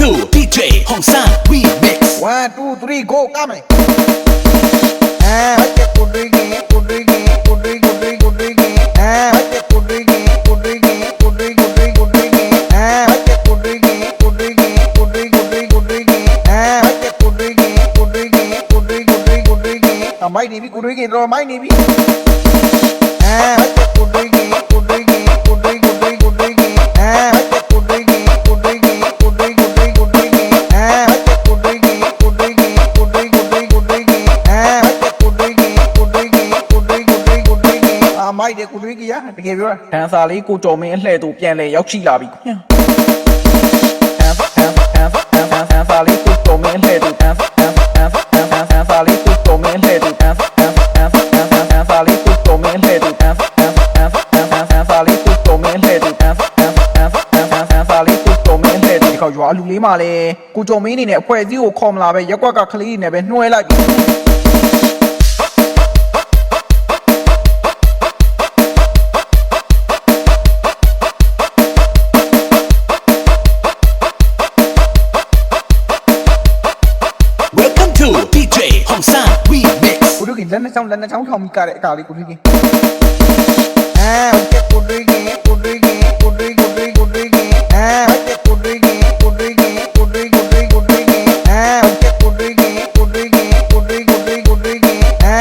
two, DJ Hongsan remix. One, two, three, go, come Ah, what the kudrigi, kudrigi, kudrigi. Ah. Ah. Ah, my navy, kudrigi, my navy. Ah, what. မိုက်တယ်ကိုသွေးကြီးရတကယ်ပြောဒန်စာလေးကိုကျော်မင်းအလှဲ့သူပြန်လဲရောက်ရှိလာပြီခင်ဗျာဒန်ဒန်ဒန်ဒန်ဒန်ဒန်စာလေးကိုကျော်မင်းအလှဲ့သူဒန်ဒန်ဒန်ဒန်ဒန်ဒန်စာလေးကိုကျော်မင်းအလှဲ့သူဒန်ဒန်ဒန်ဒန်ဒန်ဒန်ဒန်စာလေးကိုကျော်မင်းအလှဲ့သူဒန်ဒန်ဒန်ဒန်ဒန်ဒန်ဒန်စာလေးကိုကျော်မင်းအလှဲ့သူဒန်ဒန်ဒန်ဒန်ဒန်ဒန်ဒန်စာလေးကိုကျော်မင်းအလှဲ့သူဒီခေါရွာလူလေးမှလည်းကိုကျော်မင်းအနေနဲ့အဖွဲ့အစည်းကိုခေါ်မလာပဲရက်ကွက်ကကလေးတွေနဲ့ပဲနှွှဲလိုက်ပြီ Cool DJ Hong San Remix ကိုတို့ကလက်နှစ်ချောင်းလက်နှစ်ချောင်းထောင်ပြီးကတဲ့အကာလေးကိုတို့ကအဲကိုတို့ကကိုတို့ကကိုတို့ကိုတို့ကိုတို့ကအဲကိုတို့ကကိုတို့ကကိုတို့ကိုတို့ကိုတို့ကအဲကိုတို့ကကိုတို့ကကိုတို့ကိုတို့ကိုတို့ကအဲ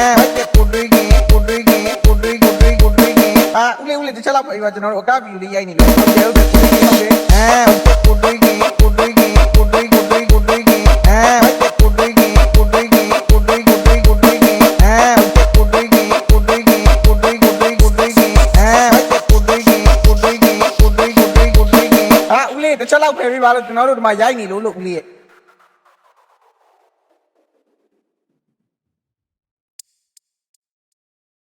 ကိုတို့ကကိုတို့ကကိုတို့ကိုတို့ကိုတို့ကအာဦးလေးဦးလေးတစ်ချက်လောက်ပါကျွန်တော်တို့အကဗီဒီယိုလေးရိုက်နေလို့ဟုတ်ကဲ့ဟုတ်ကဲ့ ခင်ကိုတွေးကိုတွေးကိုတွေးခင်ဟာဦးလေးတစ်ချက်လောက်ဖယ်ပေးပါလို့ကျွန်တော်တို့ဒီမှာရိုက်နေလို့လို့ဦးလေးရဲ့